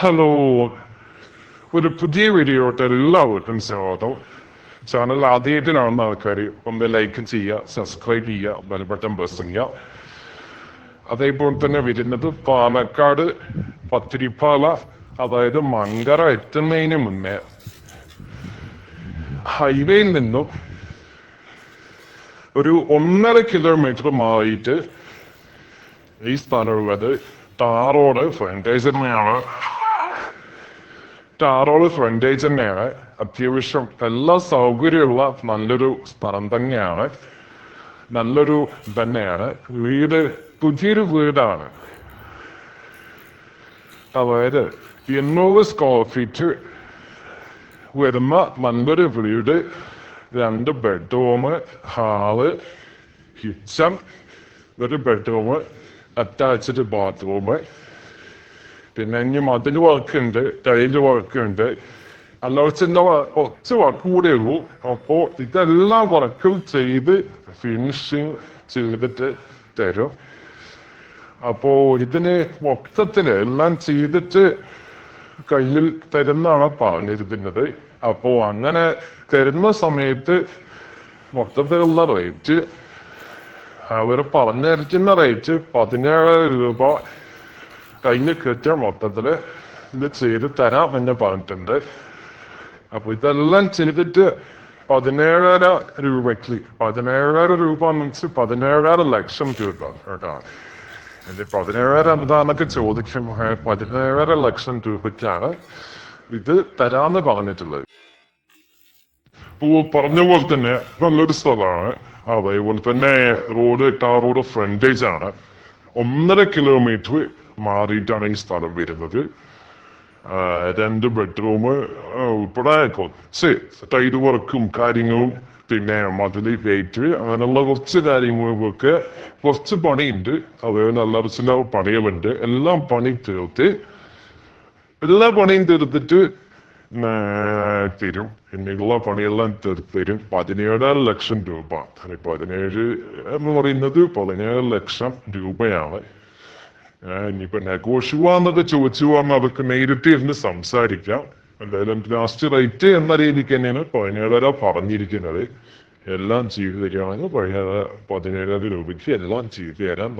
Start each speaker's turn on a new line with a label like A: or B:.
A: Hello ഒരു പുതിയ വീഡിയോട്ട് എല്ലാവർക്കും സ്വാഗതം ചാനൽ ആദ്യമായിട്ടാണ് ആൾക്കാർ ഒന്ന് ലൈക്ക് ചെയ്യുക സബ്സ്ക്രൈബ് ചെയ്യുക ബലപ്പെട്ടം ചെയ്യുക അതേപോലെ തന്നെ വരുന്നത് പാലക്കാട് പത്തിരിപ്പാല അതായത് മങ്കര എത്തുന്നതിന് മുന്നേ ഹൈവേയിൽ നിന്നും ഒരു ഒന്നര കിലോമീറ്റർ മാറിയിട്ട് ഈ സ്ഥലമുള്ളത് tar road frontage tar road frontage തന്നെയാണ്. അത്യാവശ്യം എല്ലാ സൗകര്യമുള്ള നല്ലൊരു സ്ഥലം തന്നെയാണ്. നല്ലൊരു തന്നെയാണ്. വീട് പുതിയൊരു വീടാണ്. അതായത് എണ്ണൂറ് സ്ക്വയർ ഫീറ്റ് വരുന്ന നല്ലൊരു വീട്. രണ്ട് ബെഡ്റൂം ഹാൾ കിച്ചൺ ഒരു ബെഡ്റൂം അറ്റാച്ച്ഡ് ബാത്റൂം പിന്നെ ഇനി മതിൽ വർക്കുണ്ട് ടൈൽ വർക്കുണ്ട്. അലോച്ചിന്റെ കുറച്ച് വർക്ക് കൂടെ ഉള്ളൂ. അപ്പോ ഇതെല്ലാം വർക്കും ചെയ്ത് ഫിനിഷിങ് ചെയ്തിട്ട് തരും. അപ്പോ ഇതിന് മൊത്തത്തിന് എല്ലാം ചെയ്തിട്ട് കയ്യിൽ തരുന്നാണ് പറഞ്ഞിരുന്നത് അപ്പോ അങ്ങനെ തരുന്ന സമയത്ത് മൊത്തത്തിലുള്ള റേറ്റ് അവർ പറഞ്ഞിരിക്കുന്ന റേറ്റ് പതിനേഴ് രൂപ കയ്യിൽ കൃത്യം മൊത്തത്തിൽ ഇത് ചെയ്ത് തരാം എന്ന് പറഞ്ഞിട്ടുണ്ട്. അപ്പൊ ഇതെല്ലാം ചെയ്തിട്ട് പതിനേഴര രൂപയ്ക്ക് പതിനേഴര രൂപ വെച്ചാൽ പതിനേഴര ലക്ഷം രൂപ കേട്ടോ. ഇത് പതിനേഴര എന്താണെന്നൊക്കെ ചോദിക്കും. പതിനേഴര ലക്ഷം രൂപയ്ക്കാണ് ഇത് തരാന്ന് പറഞ്ഞിട്ടുള്ളത്. ഇപ്പോ പറഞ്ഞ പോലെ തന്നെ നല്ലൊരു സ്ഥലമാണ്. അതേപോലെ തന്നെ റോഡ് ടാർ റോഡ് ഫ്രണ്ടേജ് ആണ്. ഒന്നര കിലോമീറ്റർ മാറിയിട്ടാണ് ഈ സ്ഥലം വരുന്നത്. രണ്ട് ബെഡ്റൂം ഉൾപ്പെടെ കുറച്ച് ടൈഡ് വർക്കും കാര്യങ്ങളും പിന്നെ മതിൽ വെയിറ്റ് അങ്ങനെയുള്ള കുറച്ച് കാര്യങ്ങൾക്കൊക്കെ കുറച്ച് പണിയുണ്ട്. അത് നല്ല ചില പണിയുമുണ്ട് എല്ലാം പണി തീർത്ത് എല്ലാ പണിയും തീർത്തിട്ട് തരും. പിന്നെയുള്ള പണിയെല്ലാം തീർത്ത് തരും. പതിനേഴര ലക്ഷം രൂപ. പതിനേഴ് എന്ന് പറയുന്നത് പതിനേഴ് ലക്ഷം രൂപയാണ്. ആ, ഇനിയിപ്പോ നെഗോഷ്യവാന്നൊക്കെ ചോദിച്ചു പറഞ്ഞാൽ അതൊക്കെ നേരിട്ട് ഇരുന്ന് സംസാരിക്കാം. എന്തായാലും ലാസ്റ്റ് റേറ്റ് എന്ന രീതിക്ക് തന്നെയാണ് പതിനേഴര പറഞ്ഞിരിക്കുന്നത്. എല്ലാം ചെയ്തു തരികയാണെങ്കിൽ പതിനേഴര പതിനേഴര രൂപയ്ക്ക് എല്ലാം ചെയ്തു തരാൻ